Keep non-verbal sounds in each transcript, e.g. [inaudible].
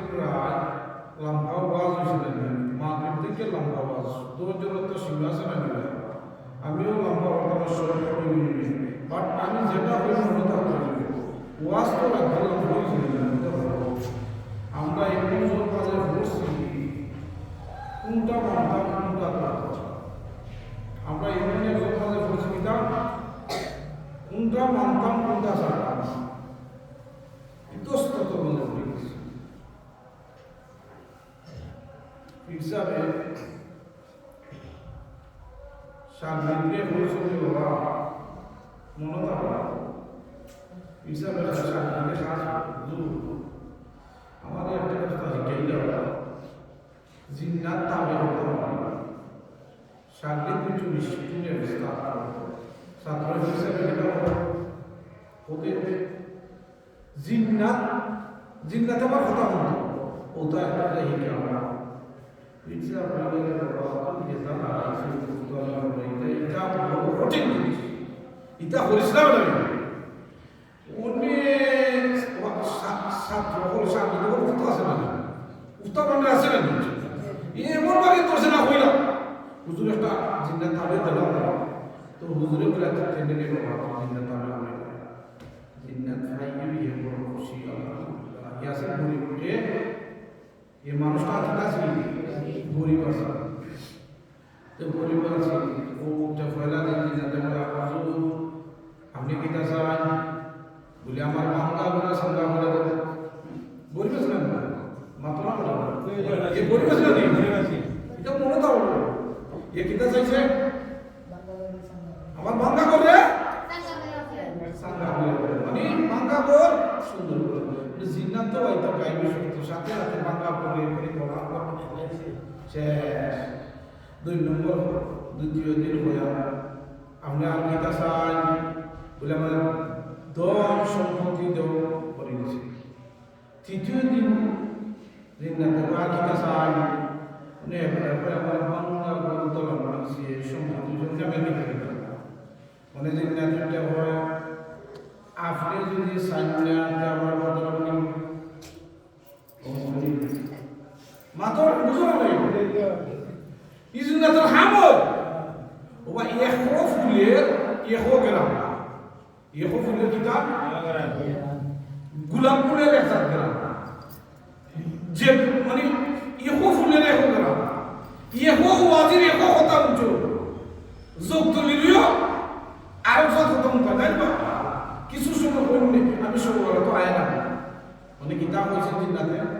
আজকে প্রায় লম্বা আওয়াজ হয়েছিলেন মাগরিব থেকে লম্বা আওয়াজ। দৌজরত সিংহাসনে মিলে আমিও লম্বা আওয়াজ সরকার বাট আমি যেটা হয়ে মনে থাকতে ওয়াজ তো হয়েছিলেন আমরা এমন সব কাজে বসছি কোনটা মানতাম কোনটা আমরা এমন একজন কাজে বসছি কিনা কোনটা মানতাম, কোনটা ছাড়তাম ইতস্তত মনে হয়ে গেছে হিসাবে হয়েছিল বাবা মনে থাকা হিসাবে আমাদের একটা কথা শিখাই দেওয়া জিন্নাত তাবে হতে কিছু ছাত্র হিসাবে ওকে? জিন্নাত জিন্নাত আমার কথা বলতো ওটা একটা শিখে আমরা পিছিয়ে আপনাদের যেটা আছে এটা বড় কঠিন জিনিস এটা হরিসলাম লাগে উনি ছাত্র হল সামনে উঠতে আসে না উঠতে মানে আসে না এমন ভাবে তোর না হইল হুজুর একটা জিন্নাত তাবে দিলাম তো হুজুরে খুশি আল্লাহ ইয়াসে ঘুরে ঘুরে এই মানুষটা আছে আছে গরিব আছে তো গরিব আছে ও উঠে ফয়লা দেখি যাতে আপনি কি তা চান? বলে আমার মামলা সামলা বলে দেবো। গরিব আছে না মাত্র না বলে এ গরিব আছে না এটা মনে দাও এ কিতা চাইছে? আমার মাঙ্গা করে মানে কর সুন্দর করে জিন্নাত তো হয়তো গাইবে সত্য। সাথে সাথে মাঙ্গা করে করে পড়া শেষ দুই নম্বর, দ্বিতীয় দিন হইয়া আপনি আর কিতা চাই বলে আমার দম সম্পত্তি দেও করে দিছে তৃতীয় দিন জিন্নাত আর কিতা চাই? মানে এরপরে আমার বাংলা গন্তল মানসি সম্পত্তি সঙ্গে আমি কিতা মানে জিন্নাত হয়। আপনি যদি সান্যাতে আমার বদলাবনি মাতর, বুঝো না ইজুনাতর হামদ ওবা ইহো ফুলের ইহো গ্রাম ইহো ফুলের কিতাব গোলাপ ফুলের একটা গ্রাম যে মানে ইহো ফুলের ইহো গ্রাম ইহো ওয়াজির ইহো কথা উঠো যোগ তুলিও আর কথা কথা তাই না? কিছু সময় হইনি আমি সব তো আয় না। মানে কিতাব হয়েছে, জিন্নাতে।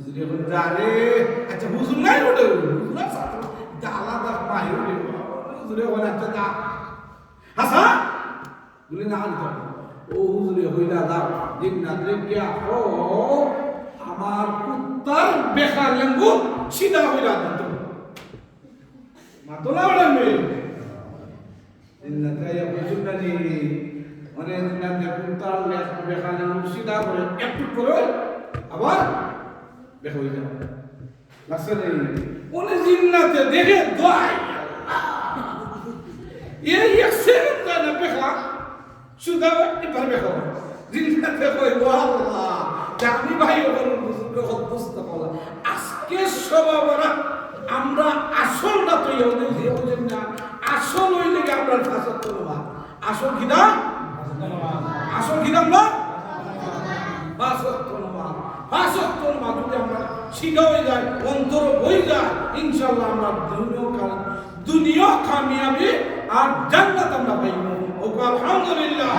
হুজুরে বলে আরে আচ্ছা হুজুর নাই ওটা হুজুর আছে এটা আলাদা বাইরে হুজুরে বলে আচ্ছা যা। হাসা? বলে, না, আনতে ও হুজুরে হইলা দাও দিন না দেখিয়া ও, আমার কুত্তার বেকার লেঙ্গু সিধা হইলা দিত মাতলা বলে মেয়ে Innaka ya bujunani মানে নাতে কুন্তাল বেখানে মুর্শিদা করে, একটু করে, আবার হয়ে যাবে লাগছে নেই ওনে জিন্নাতে দেখে দোয়াই। এই এক সেকেন্ড না বেখা সুদা এবার বেখা জিন্নাতে কই আল্লাহ জানি ভাই বুজুর্গ অভ্যস্ত করা আজকে সবাবরা আমরা আসলটা তো ইহুদি বুঝেন না। আসল ওই লেগে আমরা ফাঁসত করবা আসল কি দাম? আসল কি দাম না। করবা যদি আমরা শিখা হয়ে যায় অন্তর বই যায় ইনশাআল্লাহ আমরা দুনিয়া কাম- দুনিয়া কামিয়াবি আর জান্নাত আমরা পাইব। ও আলহামদুলিল্লাহ।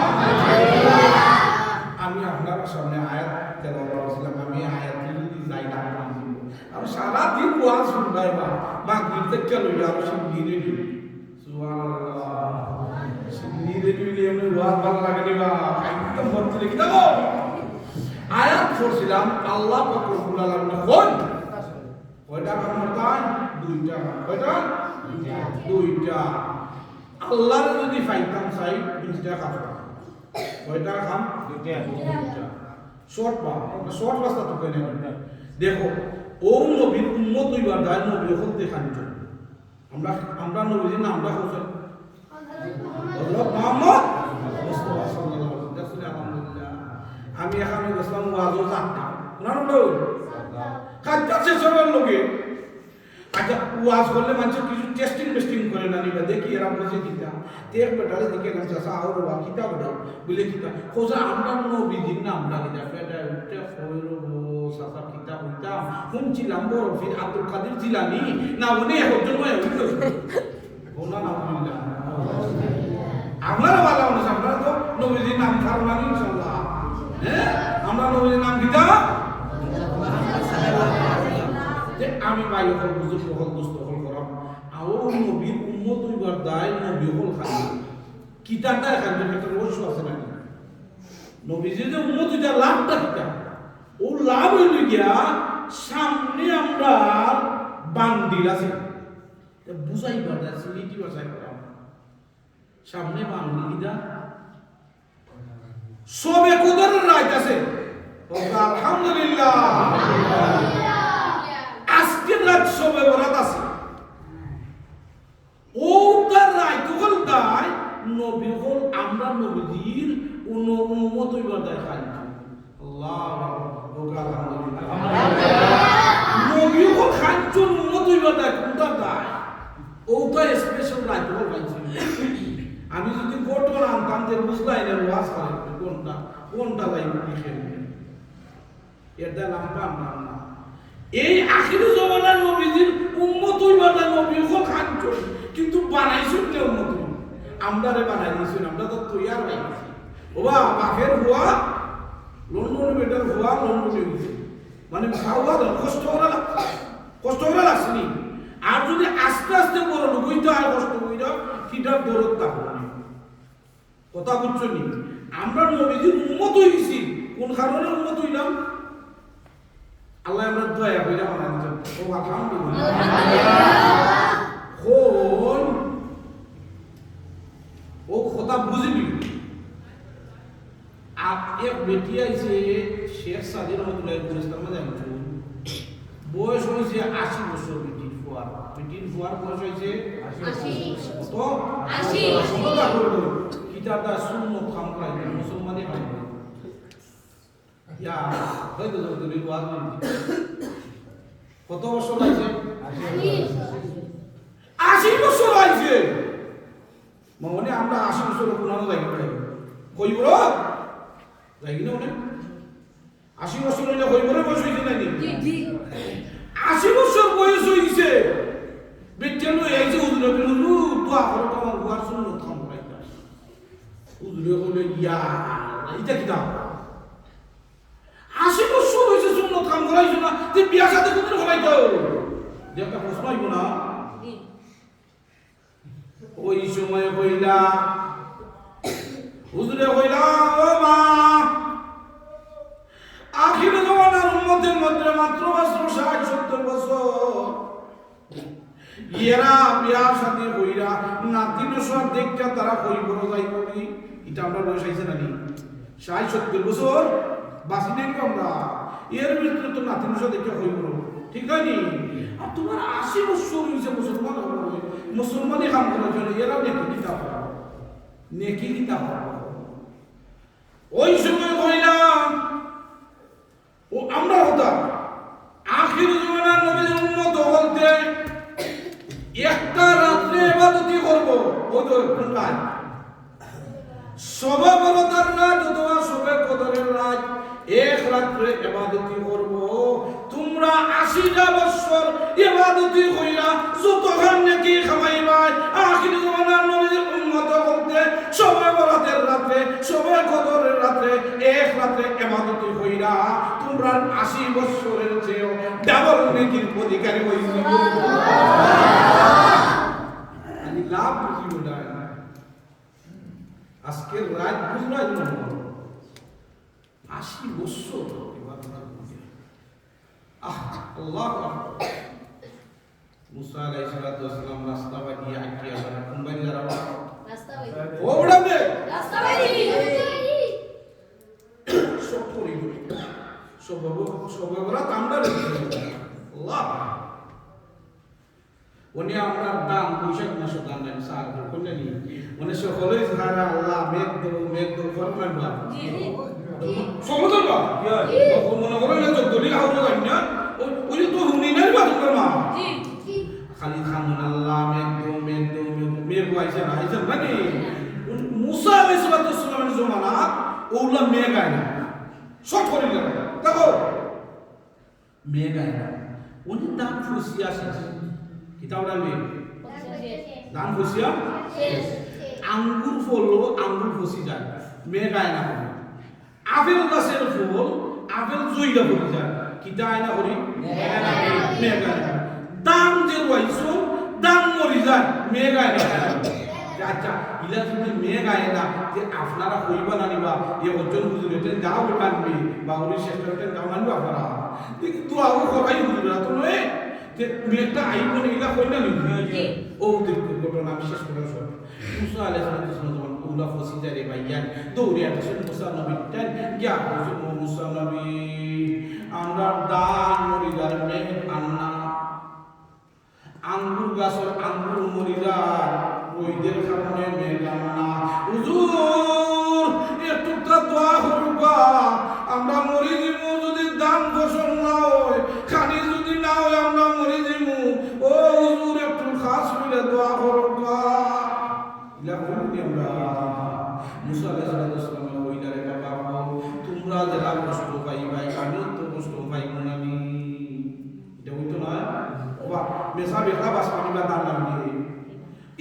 আমি আপনার সামনে আয়াত তেলাওয়াত করেছিলাম আমি আয়াত যাই না আমি সারা দিন ওয়াজ শুনবাই বা মাগরিব থেকে লইয়া আর শিগগিরি দিই সুবহানাল্লাহ। শিগগিরি দিলে এমনি ওয়াজ ভালো লাগে নি একদম মত লিখে দাও আয়াত পড়ছিলাম আল্লাহ পাক রব্বুল আলামিন কোন কয়টা করতাম দুইটা কয়টা? দুইটা। আল্লাহর যদি পাইতাম চাই দুইটা কাম কয়টা কাম দুইটা। শর্ট বা শর্ট রাস্তা তো কেন দেখো ও নবীর উম্মত হইবার দায় নবী হল দেখান আমরা আমরা নবীর নামটা হোসেন হযরত মুহাম্মদ আমি এখানে গেছিলাম ওয়াজও জানতাম না কাজটা শেষ হবার লোকে আচ্ছা ওয়াজ করলে মানুষ কিছু টেস্টিং টেস্টিং করে না নিবা দেখি এরা বসে কিতা তেল বেটারে দিকে না চাষা আর ওয়া কিতা বেটা বলে কিতা খোঁজা আমরা নবী দিন না আমরা কিতা বেটা উঠে ফয়রো সাসা কিতা হইতা শুনছিলাম বড় ফির আব্দুল কাদের জিলানি না উনি এখন জন্য হইতো বলা না আপনারা ভালো মানুষ আপনারা তো নবীজির নাম ইনশাল্লাহ হ্যাঁ আমরা নবীজির নাম কিতা যে আমি ভাই হল বুজুর্গ হল দুস্থ হল করাম। আও নবীর উম্মত হইবার দায় নবী হল খালি। এখান থেকে একটা রহস্য আছে নাকি? নবীজি যে উম্মত হইতা লাভটা কিতা? ও লাভ হইল গিয়া সামনে আমরা বান্দিল আছে। বুঝাইবার দায় সিলিটি বাসাই করাম। সামনে বান্দিল কিতা? সবে কুদর রাইত আলহামদুলিল্লাহ। আজকের রাত সবে বরাত আছে। ও তার তখন দায় নবী হল, আমরা নবীজির উন উম্মত হইবার দায় খাই আল্লাহ নবী হল খাইজন উম্মত হইবার দায় কোনটা দায় ওটা স্পেশাল রায় তখন পাইছি আমি যদি ফটো আনতাম যে বুঝলাই না কোনটা? কোনটা কি খেলবে এটা পান নাম না। এই আখির জমানার নবীজির উম্মত হইবার না নবী হল খাঞ্চ কিন্তু বানাইছুন কে উম্মত আমরা রে বানাই দিয়েছেন, আমরা তো তৈয়ার হয়ে গেছি। ওবা বাপের হুয়া, লন্ডন বেটার হুয়া, লন্ডনে গেছে। মানে খাওয়া কষ্ট করা কষ্ট করা লাগছে আর যদি আস্তে আস্তে বড় লোক আর কষ্ট হইল কিটার দরদ তা কথা বুঝছ নি? আমরা নবীজির উম্মত হয়েছি কোন কারণে উম্মত হইলাম? আল্লাহ আমরা দয়া বানাই দিতেন ও আলহামদুলিল্লাহ। ও কথা বুঝবি আর এক বেটি আইছে শেখ সাদি রহমতুল্লাহ গুলিস্তান জানছো বয়স হয়েছে আশি বছর বেটির ফুয়ার। বেটির ফুয়ার বয়স হয়েছে আশি। কত কিতাবটা শূন্য খাম করাই মুসলমানই হয় ইয়া হয়তো তুমি ওয়াজ কত বছর লাগছে আশি বছর লাগছে মানে আমরা আশি বছর কোনানো যাই কইব যাই না মানে আশি বছর হইলে কইব রে বয়স হইছে নাকি? আশি বছর বয়স হইছে। বেটেলো এই যে উদরে বিলু তো আবার তোমার গুয়ার রাইতা উদরে হলে ইয়া এটা কি দাও আশি বছর হয়েছে শূন্য কাম করাইছো না তুই বিয়া সাথে কোনদিন হলাই তো যে একটা প্রশ্ন হইব না ওই সময় কইলা হুজুরে কইলা ও মা আখির জমানার উম্মতের মধ্যে মাত্র বছর ষাট সত্তর বছর ইয়েরা বিয়া সাথে কইরা নাতি নসর দেখটা তারা কই বড় যাইব এটা আমরা বয়স আইছে নানি ষাট, সত্তর বছর? বাসি নাই আমরা। এর ভিতরে তো নাতি নসর দেখে কই বড় ঠিক আছে আর তোমার আশি বছর হয়েছে মুসলমান মুসলমানই কাম করার জন্য এরা নেকি দিতে হবে। নেকি দিতে হবে। ওই সময় কইলাম, ও আমরা হতাম। আখির জমানার নবীর উম্মত বলতে, একটা রাত্রে ইবাদতি করব। ওই তো রাত সবে বরতার রাত অথবা সবে কদরের রাত এক রাত্রে ইবাদতি করব। তোমরা আশিটা বছর ইবাদতি হইরা যত খান নাকি খামাইবাই আখির জমানার নবীর উম্মত বলতে সবাই বরাতের রাত্রে সবাই কদরের রাত্রে এক রাত্রে ইবাদতি হইরা তোমরা আশি বছরের চেয়েও ডাবল নেকির অধিকারী হইছিল লাভ ওটাই আজকের রাত বুঝলাই না আশি করতে। আহ আল্লাহ মুসা আলাইহিস বাদিয়ে আইয়া কুম্বাই যারা ও উড়াবে সব করি সব সব ওরা কামড়া আল্লাহ উনি আপনার দান দান দেন সার করলেন উনি সকলেই সারা আল্লাহ মেঘ দেব মেঘ দেব ফরমান বা সমতল বা মনে করেন না তো দলিল আউট করেন না ওই তো হুনি নাই বা তোমার মা। খালি খান আল্লাহ মেঘ দেব মেঘ দেব মেঘ আইছে না আইছে মানে মুসা আলাইহিস সালামের জমানা ওগুলা মেঘ আয় না। সব করে গেল। দেখো। মেঘ আয় না। উনি দান ফুসিয়া শেষ। কিতাবটা মেঘ। দান ফুসিয়া আঙ্গুর ফললো আঙ্গুর ফসি যায়। মেঘ আয় না করে আপেল গাছের ফুল আপেল জইলা পড়ে যায়। কিতা আয় না করি মেঘ আয় না দাম যে রয়েছো দাম মরি যায়। মেঘ আয় না আচ্ছা ইলা যদি মেঘ আয় না যে আপনারা কইবা না নিবা এ অর্জন হুজুর এটা যাও কানবি বা ওই শেষ করতে যাও মানবো আপনারা। কিন্তু আও করাই হুজুর তো নয়। যে মেঘটা আইব না ইলা কইনা নিবি। ও দেখতে ঘটনা বিশেষ করে সব মুসা আলাইহিস সালাম যখন উলা ফসি যায় রে ভাইয়ান দৌড়ে আসেন মুসা নবী টান গিয়া ও মুসা নবী আমরা দান মরি যার মেঘ আন্না আঙ্গুর গাছের আঙ্গুর মরি যায় ওইদের কারণে আন্না হুজুর একটুটা দোয়া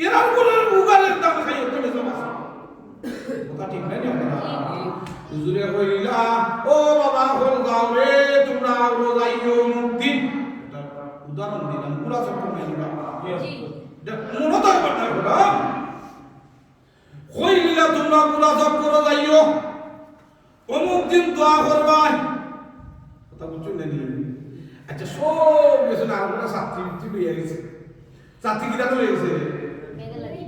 এরা কোন উগালের দাম খাইও তো মেসা বাস কথা ঠিক নাই হুজুরে কইলা ও বাবা হল গাও রে তোমরা রোজাইও মুক্তিন উদাহরণ দিলাম পুরা সব কমে দিবা মনতার কথা হলো কইলা তোমরা পুরা সব করে যাইও অমুক দিন দোয়া করবাই কথা বুঝছ নাকি? আচ্ছা সব কিছু না আমরা ছাত্রী বৃত্তি লইয়া গেছে। ছাত্রী কিটা তো লইয়া গেছে?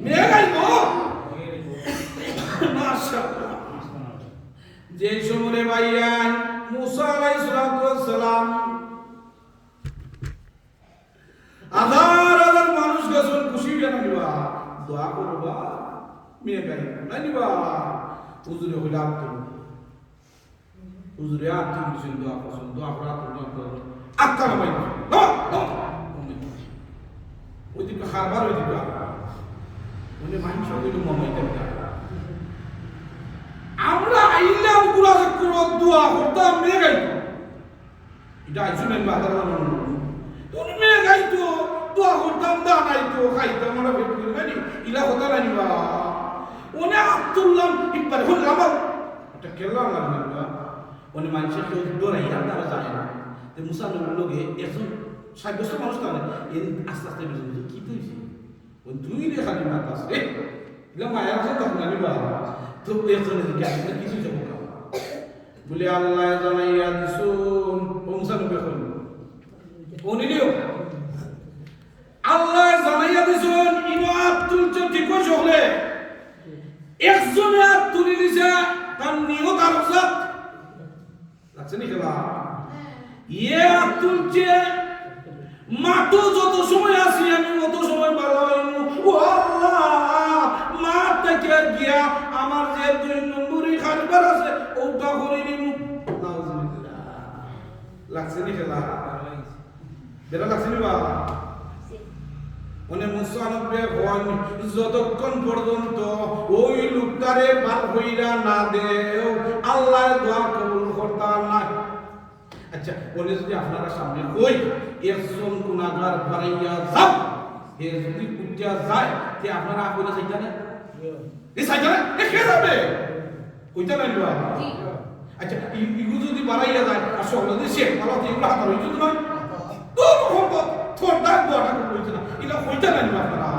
মেয়ে গাইব [laughs] মাশাআল্লাহ। যে সমরে ভাইয়ান মুসা আলাইহিস সালাম হাজার হাজার মানুষ গেছেন খুশি হইয়া নিবা দোয়া করবা? মেয়ে গাইব না নিবা হুজুরে হইলা আত্ম হুজুরে আত্ম দিছেন দোয়া করছেন দোয়া করা তো দোয়া আত্মা বাইব ওই দিকে হারবার ওই দিকে উনি মানুষ আমরা আইলামগুলা করো দোয়া করতাম মেয়ে গাইতো এটা বাজার তুমি গাইতো, দোয়া করতাম দা গাইতো খাইতাম আমরা ইলা কথা নানি বা? ওনে আব্দুল্লাহ ইব্বার হল আমার। এটা কেলা ওনে মানুষের কেউ দৌড়াইয়া তারা যায় না। মুসা লোকে একজন বছর মানুষ তাহলে আস্তে আস্তে কি তুইছি মাথা আছে রে ইলা মায়ের আছে তখন নানি বা তো একজন এদিকে আসবে কিছু যাব বলে আল্লাহ জানাইয়া দিছুন ও মুসা নবী এখন ও নিলিও আল্লাহ জানাইয়া দিছুন ইনো তুলছ ঠিক সকলে একজনে আত তুলি দিছে তার নিয়ত আর উসাত লাগছে নি খেলা ইয়ে আত তুলছে মাতো যত সময় আসি আমি অত লাগছে নি খেলা বেটা লাগছে নি বা মানে মুসানবে হন যতক্ষণ পর্যন্ত ওই লোকটারে বার হইরা না দেও আল্লাহ দোয়া কবুল করতা না আচ্ছা বলে যদি আপনারা সামনে কই একজন গুণাগার বাড়াইয়া যাও এ যদি উঠিয়া যায় তে আপনারা কইনা চাইতা না এ চাইতা না এ কে যাবে কইতা না লিবা আচ্ছা ইগু যদি বাড়াইয়া যায় আর যদি শেখ পালা এগুলো হাতার হইতো না তো সম্ভব তোর ডাক দোয়াটা কইতে না এটা কইতা না আপনারা।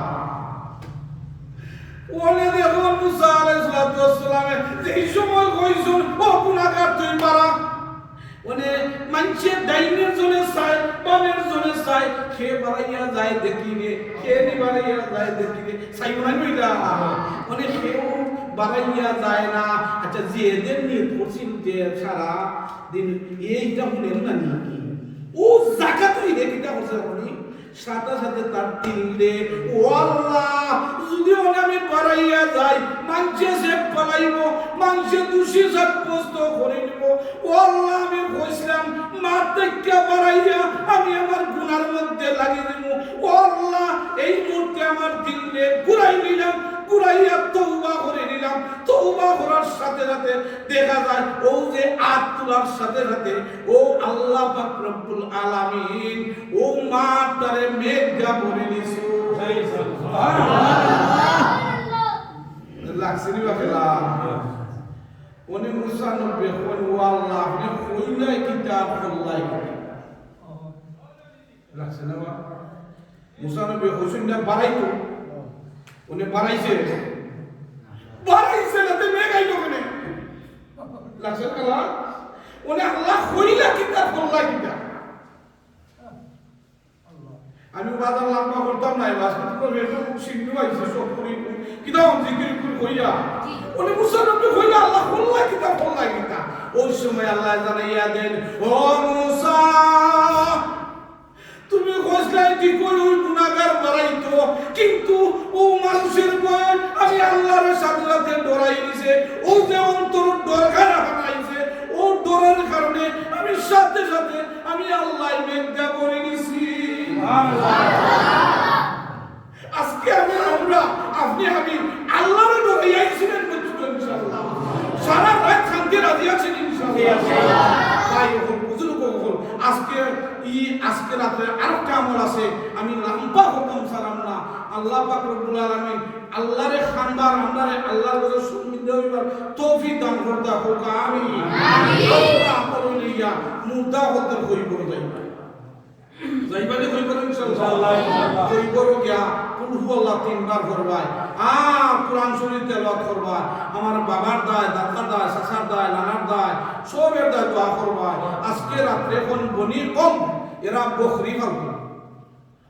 ওলে দেখো মুসা আলাইহিস সালাতু ওয়াসসালামে যেই সময় কইছুন, ও গুনাহগার তুই মারা। ওনে মানছে ডাইনের জনে চাই বামের জনে চাই খে বাড়াইয়া যায় দেখি রে খে নি বাড়াইয়া যায় দেখি রে চাই না নইলা। ওনে খেও বাড়াইয়া যায় না। আচ্ছা যে এদের নিয়ে করছিল যে সারা দিন, এইটা শুনেন না নাকি? ও জাকাত হই রে কিটা করছে আপনি সাথে সাথে তার দিলে ও আল্লাহ যদি আমি বাড়াইয়া যাই পালাইব মাংসে দোষী সাব্যস্ত করে নিব। ও আল্লাহ আমি কইছিলাম মা থেকে বাড়াইয়া আমি আমার গুনার মধ্যে লাগিয়ে দিব। ও আল্লাহ এই মুহূর্তে আমার দিলে ঘুরাই নিলাম ঘুরাইয়া তৌবা করে নিলাম। তৌবা করার সাথে সাথে দেখা যায় ও যে আত তোলার সাথে সাথে ও আল্লাহ পাক রব্বুল আলামিন ও মেঘা ভরে নিছো লাগছে নি বাকেলা উনি মুসা নব্বে কোন আল্লাহ আপনি কইলাই কিতাব কল্লাই লাগছে না বা মুসা নব্বে হোসেন না বাড়াইতো। উনি বাড়াইছে। বাড়াইছে না, তে মেঘাই লোকনে লাগছে না উনি আল্লাহ কইলা কিতাব কল্লাই কিতাব। আমি লম্বা করতাম না এবার সিন্ধু আইছে সব করি। কিতা জিকির করে কইয়া উনি মুসলমান কইলা আল্লাহ কল্লা কিতা কল্লা কিতা। ওই সময় আল্লাহ জানাইয়া দেন ও মুসা তুমি কি কই ওই বাড়াইতো কিন্তু ও মানুষের ভয় আমি আল্লাহর সাথে সাথে ডরাই দিছে। ও যে অন্তর দরকার হারাইছে ও ডরের কারণে আল্লাহ পাক রব্বুল আল্লাহরে খানদার আমরারে আল্লাহর কাছে সুমিদ হইবার তৌফিক দান করতে হোক আমিন। আমিন। আমল লইয়া মুর্দা হতে হইব যাইবা যাইবানে কই করুন ইনশাআল্লাহ। ইনশাআল্লাহ। গিয়া কুল হুয়াল্লাহ তিনবার করবাই আর কোরআন শরীফ তেলাওয়াত করবাই। আমার বাবার দায় দাদার দায় চাচার দায় নানার দায় সবের দায় দোয়া করবাই। আজকে রাত্রে কোন বনি কম এরা বকরি ফালতু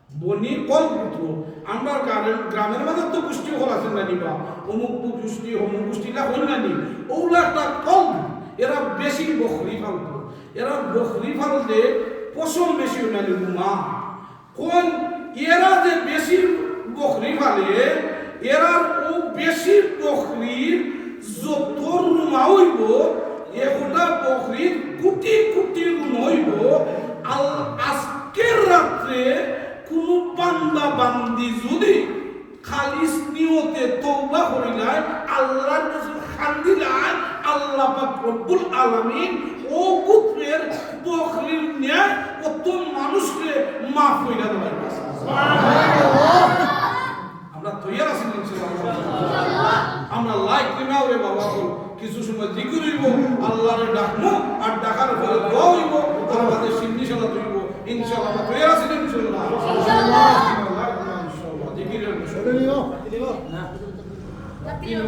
বনি কম পুত্র আমরা গ্রামের গ্রামের মাঝে তো পুষ্টি হল আছে না নিবা? অমুক পুষ্টি অমুক পুষ্টিটা হল না নি? ওগুলা একটা কম। এরা বেশি বকরি ফালতু এরা বকরি ফালতে পশম বেশি না মা কোন এরা যে বেশি বকরি ফালে, এরা ও বেশি বকরির যত রুমা হইব এগুলা বকরির কোটি কোটি রুম হইব আজকের রাত্রে বান্দা বান্দি যদি খালিস নিয়তে তওবা করিলাই আল্লাহর কাছে খান্দিলাই আল্লাহ পাক রব্বুল আলামিন ও পুত্রের বকরির ন্যায় কত মানুষকে মাফ কইরা দেবার আমরা তৈয়ার আছি আমরা লাইক নাও রে বাবা কিছু সময় জিকির হইব, আল্লাহরে ডাকমু আর ডাকার পরে দোয়া হইব, আর আমাদের সিদ্ধি সালা হইব İnşallah. Duyarız değil mi çocuklar? İnşallah. İnşallah. İnşallah. Dikiliyormuş. Öyle yok. Dikiliyor. Ne? Dikiliyor.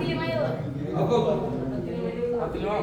Dikiliyor. Dikiliyor. Dikiliyor.